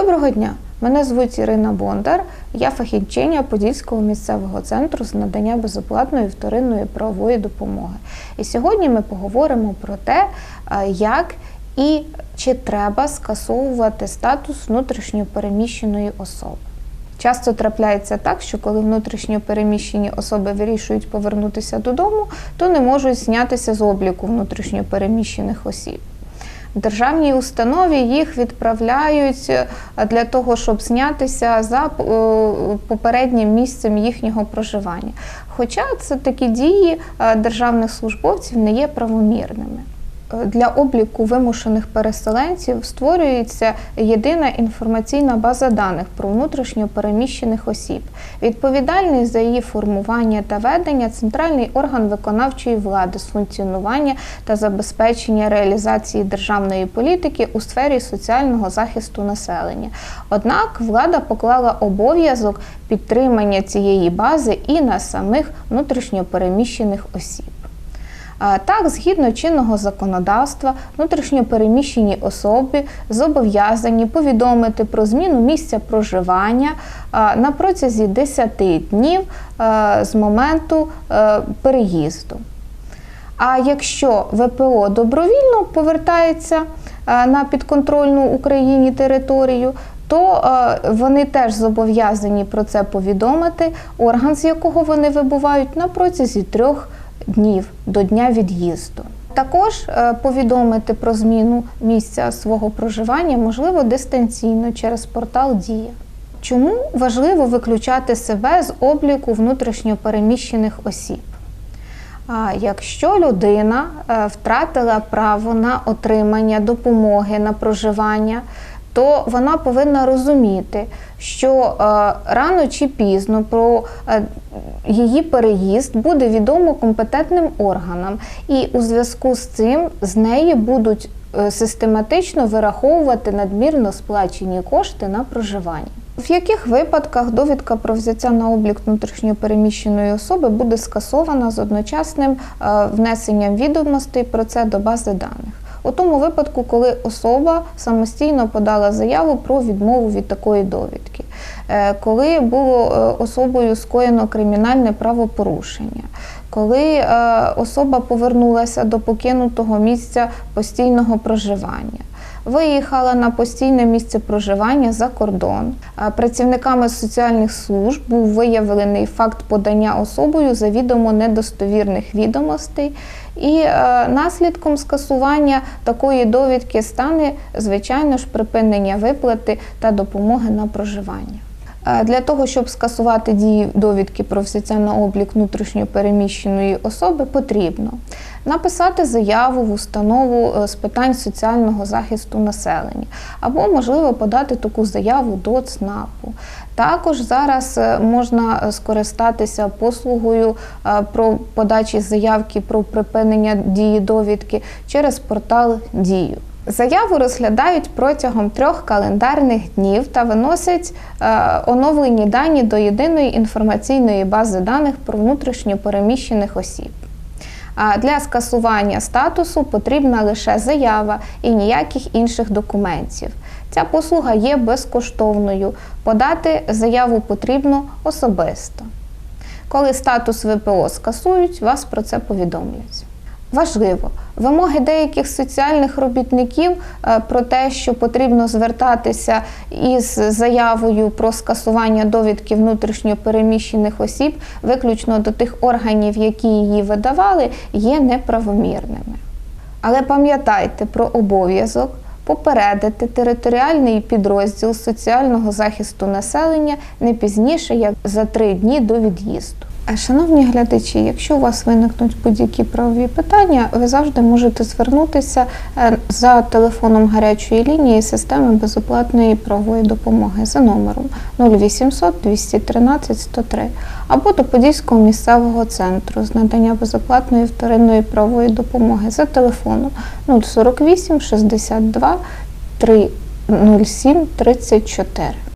Доброго дня! Мене звуть Ірина Бондар. Я фахівчиня Подільського місцевого центру з надання безоплатної вторинної правової допомоги. І сьогодні ми поговоримо про те, е, як і чи треба скасовувати статус внутрішньопереміщеної особи. Часто трапляється так, що коли внутрішньо переміщені особи вирішують повернутися додому, то не можуть знятися з обліку внутрішньо переміщених осіб. Державній установі їх відправляють е, для того, щоб знятися за е, попереднім місцем їхнього проживання. Хоча це такі дії е, державних службовців не є правомірними. Для обліку вимушених переселенців створюється єдина інформаційна база даних про внутрішньо переміщених осіб. Відповідальний за її формування та ведення центральний орган виконавчої влади з функціонування та забезпечення реалізації державної політики у сфері соціального захисту населення. Однак влада поклала обов'язок підтримання цієї бази і на самих внутрішньо переміщених осіб. Так, згідно чинного законодавства, внутрішньопереміщені особи зобов'язані повідомити про зміну місця проживання на протязі 10 днів з моменту е, переїзду. А якщо ВПО добровільно повертається е, на підконтрольну Україні територію, то е, вони теж зобов'язані про це повідомити, орган, з якого вони вибувають на протязі трьох днів до дня від'їзду. Також е, повідомити про зміну місця свого проживання можливо дистанційно через портал Дія. Чому важливо виключати себе з обліку внутрішньопереміщених осіб? А Якщо людина е, втратила право на отримання допомоги на проживання, то вона повинна розуміти, що е, рано чи пізно про е, її переїзд буде відомо компетентним органам, і у зв'язку з цим з неї будуть е, систематично вираховувати надмірно сплачені кошти на проживання. В яких випадках довідка про взяття на облік внутрішньопереміщеної особи буде скасована з одночасним внесенням відомостей про це до бази даних? У тому випадку, коли особа самостійно подала заяву про відмову від такої довідки, Е, коли було е, особою скоєно кримінальне правопорушення, коли е, особа повернулася до покинутого місця постійного проживання. Виїхала на постійне місце проживання за кордон. Працівниками соціальних служб був виявлений факт подання особою завідомо недостовірних відомостей, і е, наслідком скасування такої довідки стане звичайно ж припинення виплати та допомоги на проживання. Е, Для того, щоб скасувати дії довідки про взяття на облік внутрішньо переміщеної особи, потрібно написати заяву в установу е, з питань соціального захисту населення, або, можливо, подати таку заяву до ЦНАПу. Також зараз е, можна скористатися послугою е, про подачі заявки про припинення дії довідки через портал Дію. Заяву розглядають протягом трьох календарних днів та виносять е, оновлені дані до єдиної інформаційної бази даних про внутрішньо переміщених осіб. А для скасування статусу потрібна лише заява і ніяких інших документів. Ця послуга є безкоштовною. Подати заяву потрібно особисто. Коли статус ВПО скасують, вас про це повідомлять. Важливо, вимоги деяких соціальних робітників е, про те, що потрібно звертатися із заявою про скасування довідки внутрішньо переміщених осіб виключно до тих органів, які її видавали, є неправомірними. Але пам'ятайте про обов'язок попередити територіальний підрозділ соціального захисту населення не пізніше як за три дні до від'їзду. Шановні глядачі, якщо у вас виникнуть будь-які правові питання, ви завжди можете звернутися е, за телефоном гарячої лінії системи безоплатної правової допомоги за номером 0800 213 103 або до Подільського місцевого центру з надання безоплатної вторинної правової допомоги за телефоном 048 62 307 34.